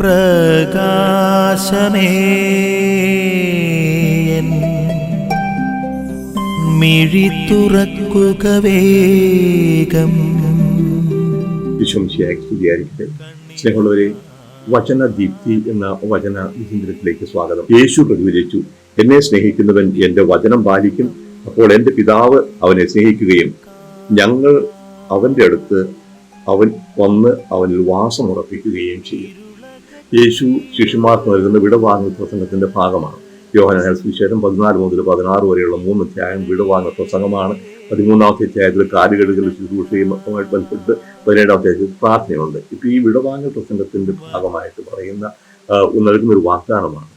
പ്രകാശമേ. മിഴി തുറക്കുക വേഗം. വിശ്വംശിയായിരിക്കട്ടെ സ്നേഹമുള്ളവരെ വചന ദീപ്തി എന്ന വചന വിചിന്തനത്തിലേക്ക് സ്വാഗതം. യേശു പ്രതികരിച്ചു എന്നെ സ്നേഹിക്കുന്നവൻ എന്റെ വചനം പാലിക്കും. അപ്പോൾ എന്റെ പിതാവ് അവനെ സ്നേഹിക്കുകയും ഞങ്ങൾ അവന്റെ അടുത്ത് അവൻ വന്ന് അവനിൽ വാസമുറപ്പിക്കുകയും ചെയ്യും. യേശു ശിഷ്യന്മാർക്ക് നൽകുന്ന വിടവാങ്ങൽ പ്രസംഗത്തിന്റെ ഭാഗമാണ്. യോഹനാൽ സുവിശേഷം പതിനാല് മുതൽ പതിനാറ് വരെയുള്ള മൂന്ന് അധ്യായം വിടവാങ്ങൽ പ്രസംഗമാണ്. പതിമൂന്നാമത്തെ അധ്യായത്തിൽ കാലുകെടുകൾ ശുശ്രൂഷയുമായി ബന്ധപ്പെട്ട് പതിനേഴാമത്തെ അധ്യായത്തിൽ പ്രാർത്ഥനയുണ്ട്. ഇപ്പൊ ഈ വിടവാങ്ങൽ പ്രസംഗത്തിന്റെ ഭാഗമായിട്ട് പറയുന്ന നൽകുന്ന ഒരു വാഗ്ദാനമാണ്.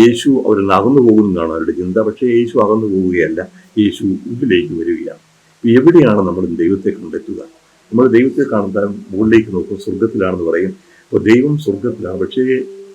യേശു അവർ അകന്നു പോകുന്നതാണ് അവരുടെ ചിന്ത. പക്ഷേ യേശു അകന്നു പോവുകയല്ല യേശു ഉള്ളിലേക്ക് വരികയാണ്. എവിടെയാണ് നമ്മൾ ദൈവത്തെ കണ്ടെത്തുക? നമ്മൾ ദൈവത്തെ കാണുന്ന മുകളിലേക്ക് നോക്കും സ്വർഗത്തിലാണെന്ന് പറയും. അപ്പോൾ ദൈവം സ്വർഗത്തിലാണ് പക്ഷേ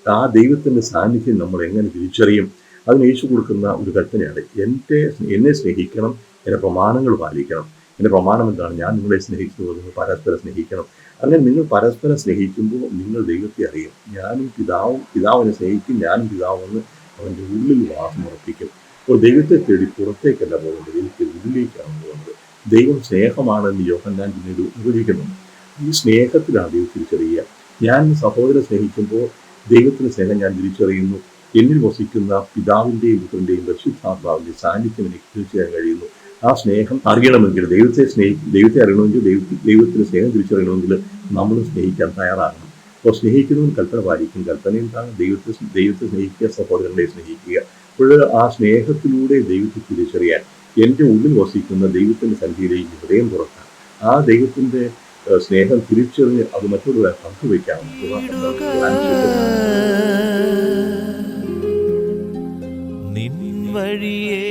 ആ ദൈവത്തിന്റെ സാന്നിധ്യം നമ്മൾ എങ്ങനെ തിരിച്ചറിയും? അതിന് യേശു കൊടുക്കുന്ന ഒരു കൽപ്പനയാണ്. എന്റെ എന്നെ സ്നേഹിക്കണം എന്റെ പ്രമാണങ്ങൾ പാലിക്കണം. എന്റെ പ്രമാണം എന്താണ്? ഞാൻ നിങ്ങളെ സ്നേഹിക്കുന്നത് നിങ്ങൾ പരസ്പരം സ്നേഹിക്കണം. അങ്ങനെ നിങ്ങൾ പരസ്പരം സ്നേഹിക്കുമ്പോൾ നിങ്ങൾ ദൈവത്തെ അറിയും. ഞാനും പിതാവും പിതാവിനെ സ്നേഹിക്കും ഞാനും പിതാവെന്ന് അവന്റെ ഉള്ളിൽ വാസം ഉറപ്പിക്കും. അപ്പോൾ ദൈവത്തെ തേടി പുറത്തേക്കല്ല പോകുന്നത്. ദൈവത്തെ ഉള്ളിലേക്കാണ് പോകുന്നത്. ദൈവം സ്നേഹമാണെന്ന് യോഹന്നാൻ പിന്നീട് നിർവചിക്കുന്നുണ്ട് ഈ സ്നേഹത്തിലാണ് ദൈവം തിരിച്ചറിയുക ഞാൻ സഹോദരനെ സ്നേഹിക്കുമ്പോൾ ദൈവത്തിന് സ്നേഹം ഞാൻ തിരിച്ചറിയുന്നു. എന്നിൽ വസിക്കുന്ന പിതാവിന്റെയും പുത്രന്റെയും പരിശുദ്ധാത്മാവിന്റെ സാന്നിധ്യം എനിക്ക് തിരിച്ചറിയാൻ കഴിയുന്നു. ആ സ്നേഹം അറിയണമെങ്കിൽ ദൈവത്തെ സ്നേഹി ദൈവത്തെ അറിയണമെങ്കിൽ ദൈവത്തിൽ ദൈവത്തിന് സ്നേഹം തിരിച്ചറിയണമെങ്കിൽ നമ്മൾ സ്നേഹിക്കാൻ തയ്യാറാകണം. അപ്പോൾ സ്നേഹിക്കുന്നവൻ കൽപ്പന പാലിക്കും. കൽപ്പന എന്താണ്? ദൈവത്തെ ദൈവത്തെ സ്നേഹിക്കുക സഹോദരങ്ങളെ സ്നേഹിക്കുക. അപ്പോൾ ആ സ്നേഹത്തിലൂടെ ദൈവത്തെ തിരിച്ചറിയാൻ എന്റെ ഉള്ളിൽ വസിക്കുന്ന ദൈവത്തിന്റെ സന്ധിയിലേക്ക് ഹൃദയം തുറക്കാം ആ ദൈവത്തിന്റെ ഏഹ്, സ്നേഹം തിരിച്ചറിഞ്ഞ് അത് മറ്റുള്ളവരെ പങ്കുവയ്ക്കാം നിൻ വഴിയേ